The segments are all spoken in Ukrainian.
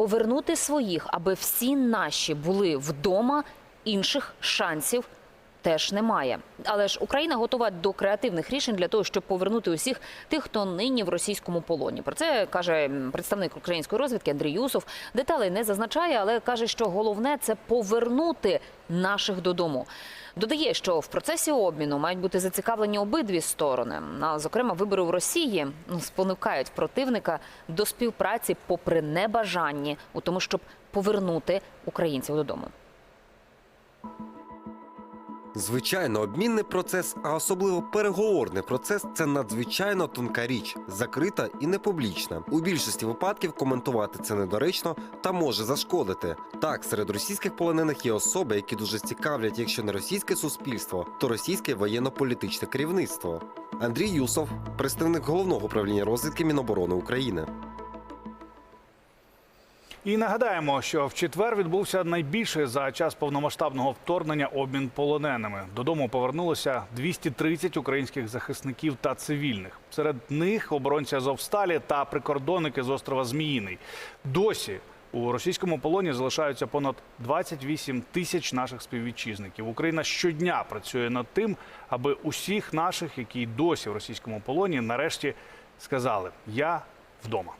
Повернути своїх, аби всі наші були вдома, інших шансів теж немає. Але ж Україна готова до креативних рішень для того, щоб повернути усіх тих, хто нині в російському полоні. Про це каже представник української розвідки Андрій Юсов. Деталей не зазначає, але каже, що головне це повернути наших додому. Додає, що в процесі обміну мають бути зацікавлені обидві сторони. А зокрема, вибори в Росії ну, спонукають противника до співпраці, попри небажання у тому, щоб повернути українців додому. Звичайно, обмінний процес, а особливо переговорний процес це надзвичайно тонка річ, закрита і не публічна. У більшості випадків коментувати це недоречно та може зашкодити. Так, серед російських полонених є особи, які дуже цікавлять, якщо не російське суспільство, то російське воєнно-політичне керівництво. Андрій Юсов, представник головного управління розвідки Міноборони України. І нагадаємо, що в четвер відбувся найбільший за час повномасштабного вторгнення обмін полоненими. Додому повернулося 230 українських захисників та цивільних. Серед них оборонці Азовсталі та прикордонники з острова Зміїний. Досі у російському полоні залишаються понад 28 тисяч наших співвітчизників. Україна щодня працює над тим, аби усіх наших, які досі в російському полоні, нарешті сказали: Я вдома.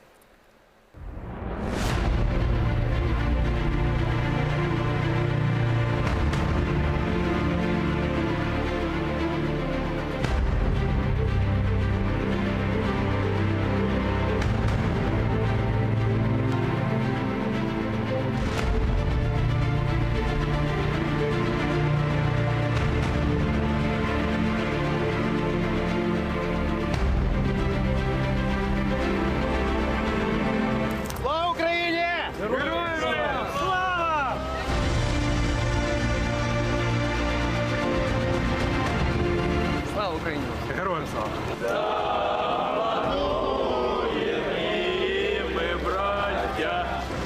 Героям слава!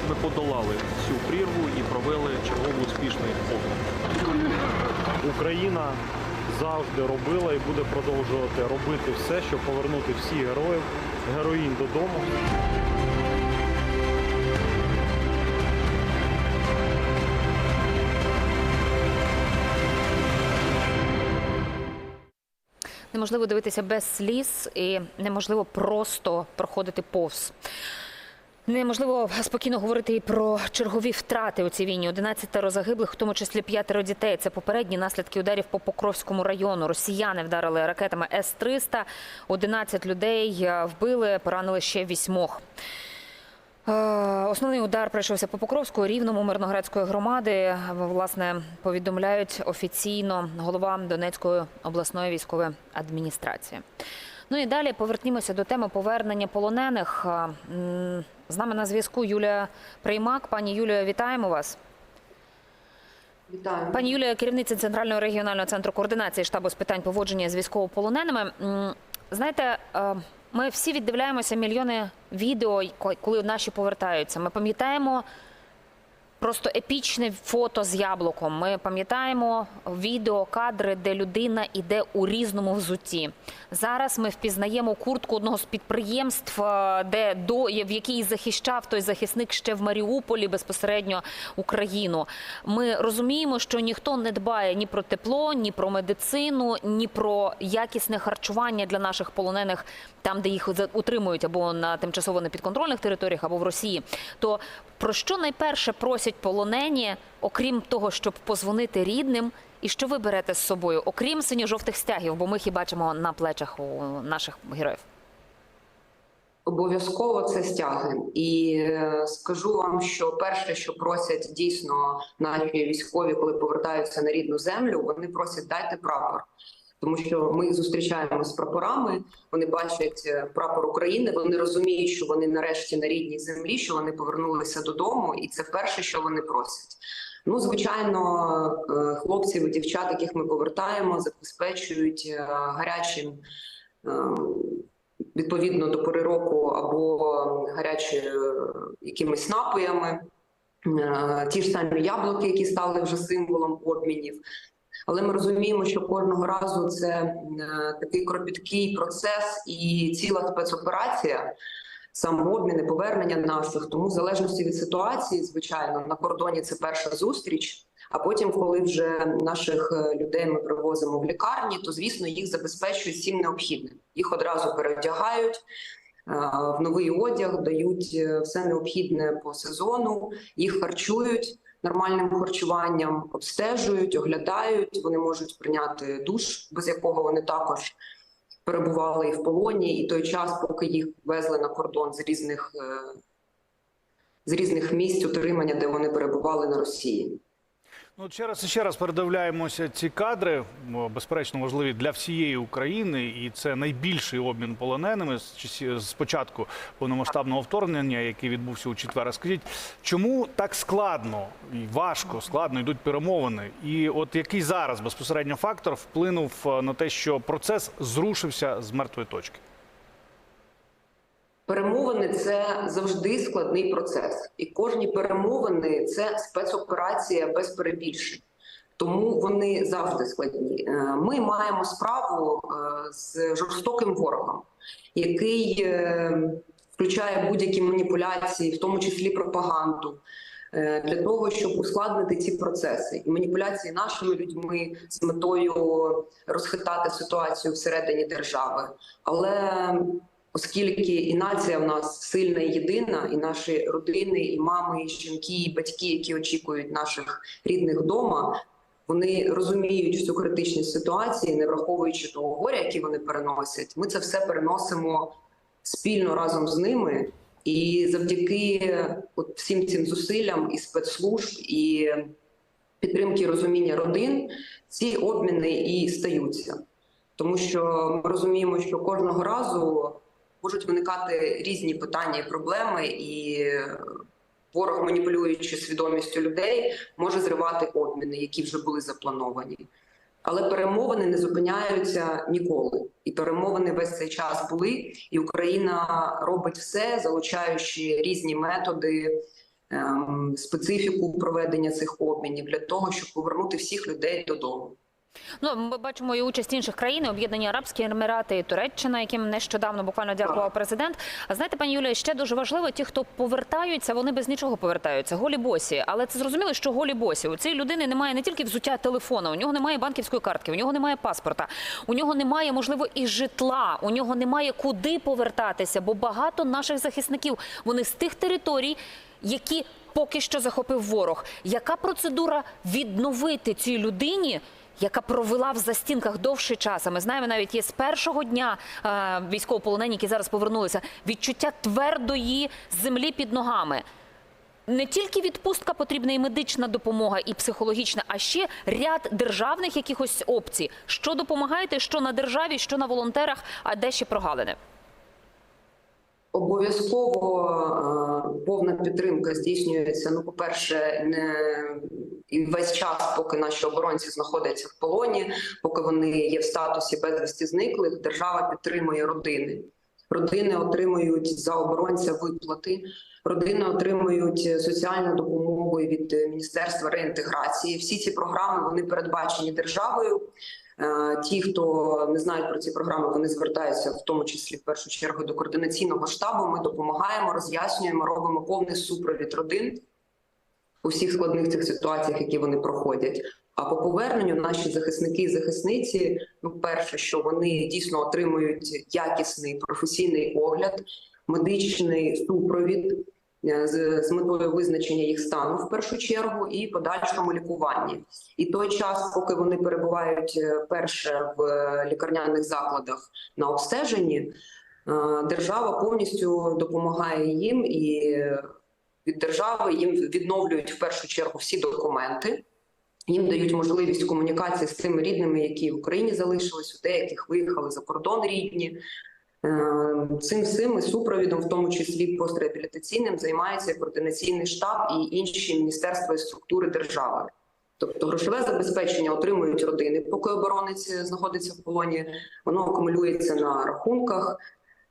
Ми подолали цю прірву і провели чергову успішний обмін. Україна завжди робила і буде продовжувати робити все, щоб повернути всіх героїв, героїнь додому. Неможливо дивитися без сліз і неможливо просто проходити повз. Неможливо спокійно говорити і про чергові втрати у цій війні. 11 загиблих, в тому числі п'ятеро дітей. Це попередні наслідки ударів по Покровському району. Росіяни вдарили ракетами С-300. 11 людей е, вбили, поранили ще вісьмох. Е, Основний удар прийшовся по Покровську, рівному Мирноградської громади. Власне, повідомляють офіційно голова Донецької обласної військової адміністрації. Ну і далі повернімося до теми повернення полонених. Е, З нами на зв'язку Юлія Приймак. Пані Юлія, вітаємо вас. Вітаю. Пані Юлія, керівниця Центрального регіонального центру координації штабу з питань поводження з військовополоненими. Знаєте, е, ми всі віддивляємося мільйони відео, ко- коли наші повертаються. Ми пам'ятаємо просто епічне фото з яблуком. Ми пам'ятаємо відео, кадри, де людина іде у різному взутті. Зараз ми впізнаємо куртку одного з підприємств, е, де до в якій захищав той захисник ще в Маріуполі безпосередньо Україну. Ми розуміємо, що ніхто не дбає ні про тепло, ні про медицину, ні про якісне харчування для наших полонених там, де їх утримують або на тимчасово непідконтрольних територіях, або в Росії. То про що найперше просять полонені, окрім того, щоб позвонити рідним, і що ви берете з собою, окрім синьо-жовтих стягів, бо ми їх і бачимо на плечах у наших героїв. Обов'язково це стяги, і е, скажу вам, що перше, що просять дійсно наші військові, коли повертаються на рідну землю, вони просять дайте прапор. Тому що ми їх зустрічаємо з прапорами. Вони бачать е, прапор України. Вони розуміють, що вони нарешті на рідній землі, що вони повернулися додому, і це перше, що вони просять. Ну, звичайно, е, хлопців і дівчат, яких ми повертаємо, забезпечують е, гарячим. відповідно до пори року або гарячі якимись напоями, ті ж самі яблуки, які стали вже символом обмінів. Але ми розуміємо, що кожного разу це е, такий кропіткий процес і ціла спецоперація. сам обмін і повернення наших. Тому в залежності від ситуації, звичайно, на кордоні це перша зустріч. А потім, коли вже наших е, людей ми привозимо в лікарні, то звісно їх забезпечують всім необхідним. Їх одразу перевдягають. е, В новий одяг дають все необхідне по сезону, їх харчують нормальним харчуванням, обстежують, оглядають. Вони можуть прийняти душ, без якого вони також перебували і в полоні, і той час, поки їх везли на кордон з різних е, з різних місць утримання, де вони перебували на Росії. Ну, ще раз і ще раз передивляємося ці кадри, безперечно, важливі для всієї України, і це найбільший обмін полоненими з початку повномасштабного вторгнення, який відбувся у четвер. Скажіть, чому так складно і важко, складно йдуть перемовини? І от який зараз безпосередньо фактор вплинув е, на те, що процес зрушився з мертвої точки? Перемовини це завжди складний процес, і кожні перемовини це спецоперація без перебільшень. Тому вони завжди складні. Е, Ми маємо справу е, з жорстоким ворогом, який е, включає будь-які маніпуляції, в тому числі пропаганду, для того, щоб ускладнити ці процеси і маніпуляції нашими людьми з метою розхитати ситуацію всередині держави. Але оскільки і нація в нас сильна і єдина, і наші родини, і мами, і жінки, і батьки, які очікують наших рідних вдома, вони розуміють всю критичність ситуації, не враховуючи того горя, які вони переносять. Ми це все переносимо спільно разом з ними. І завдяки от всім цим зусиллям і спецслужб, і підтримки розуміння родин, ці обміни і стаються. Тому що ми розуміємо, що кожного разу можуть виникати різні питання і проблеми, і ворог, маніпулюючи свідомістю людей, може зривати обміни, які вже були заплановані. Але перемовини не зупиняються ніколи, і перемовини весь цей час були. І Україна робить все, залучаючи різні методи, ем, специфіку проведення цих обмінів для того, щоб повернути всіх людей додому. Ну, ми бачимо і участь інших країн, Об'єднані Арабські Емірати і Туреччина, яким нещодавно буквально дякував президент. А знаєте, пані Юлія, ще дуже важливо, ті, хто повертаються, вони без нічого повертаються, голі босі. Але це зрозуміло, що голі босі. У цієї людини немає не тільки взуття телефона, у нього немає банківської картки, у нього немає паспорта, у нього немає, можливо, і житла, у нього немає куди повертатися, бо багато наших захисників вони з тих територій, які поки що захопив ворог. Яка процедура відновити цій людині? Яка провела в застінках довший час. А ми знаємо, навіть є з першого дня е, військовополонені, які зараз повернулися, відчуття твердої землі під ногами. Не тільки відпустка потрібна і медична допомога, і психологічна, а ще ряд державних якихось опцій. Що допомагаєте, що на державі, що на волонтерах, а де ще прогалини? Обов'язково е, повна підтримка здійснюється. Ну, по-перше, не і весь час, поки наші оборонці знаходяться в полоні, поки вони є в статусі безвісті зниклих, держава підтримує родини. Родини отримують за оборонця виплати. Родини отримують соціальну допомогу від Міністерства реінтеграції. Всі ці програми вони передбачені державою. Е, Ті, хто не знають про ці програми, вони звертаються в тому числі в першу чергу до координаційного штабу. Ми допомагаємо, роз'яснюємо, робимо повний супровід родин у всіх складних цих ситуаціях, які вони проходять. А по поверненню наші захисники і захисниці, ну перше, що вони дійсно отримують якісний професійний огляд, медичний супровід е, з, з метою визначення їх стану в першу чергу і подальшому лікуванні. І той час, поки вони перебувають е, перше в е, лікарняних закладах на обстеженні, держава повністю допомагає їм і від держави їм відновлюють в першу чергу всі документи. Їм дають можливість комунікації з тими рідними, які в Україні залишились, у деяких виїхали за кордон рідні. Е, Цим всім і супровідом, в тому числі постреабілітаційним, займається координаційний штаб і інші міністерства і структури держави. Тобто грошове забезпечення отримують родини, поки оборонець знаходиться в полоні, воно акумулюється на рахунках.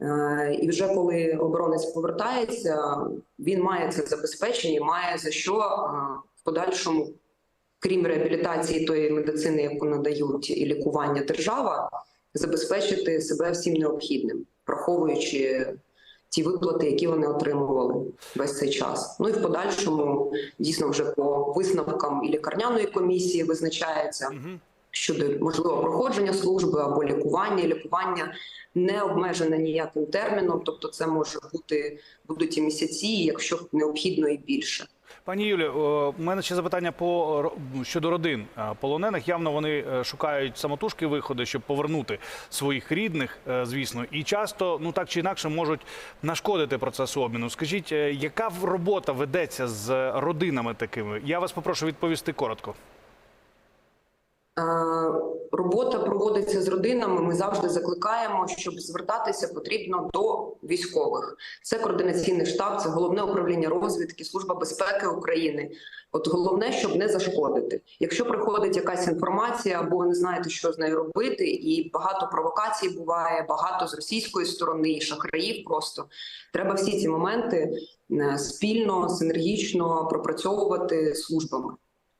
Е, І вже коли оборонець повертається, він має це забезпечення, має за що е, в подальшому, крім реабілітації тої медицини, яку надають і лікування держава, забезпечити себе всім необхідним, враховуючи ті виплати, які вони отримували весь цей час. Ну і в подальшому дійсно вже по висновкам і лікарняної комісії визначається щодо можливо проходження служби або лікування. Лікування не обмежене ніяким терміном, тобто це може бути будуть і місяці, якщо необхідно, і більше. Пані Юлі, у мене ще запитання по щодо родин е, полонених. Явно вони е, шукають самотужки виходи, щоб повернути своїх рідних, е, звісно, і часто ну так чи інакше можуть нашкодити процесу обміну. Скажіть, яка робота ведеться з родинами такими? Я вас попрошу відповісти коротко. Е, Робота проводиться з родинами. Ми завжди закликаємо, щоб звертатися потрібно до військових. Це координаційний штаб, це головне управління розвідки, служба безпеки України. От головне, щоб не зашкодити. Якщо приходить якась інформація, або ви не знаєте, що з нею робити, і багато провокацій буває, багато з російської сторони, шахраїв просто треба всі ці моменти е, спільно, синергічно пропрацьовувати службами.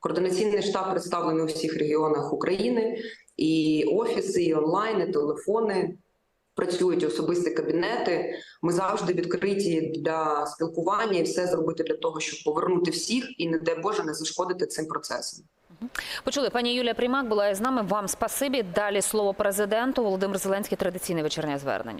Координаційний штаб представлений у всіх регіонах України, і офіси, і онлайн, і телефони працюють особисті кабінети. Ми завжди відкриті для спілкування і все зробити для того, щоб повернути всіх і не дай Боже не зашкодити цим процесам. Почули, пані Юлія Примак була з нами. Вам спасибі. Далі слово президенту. Володимир Зеленський традиційне вечірнє звернення.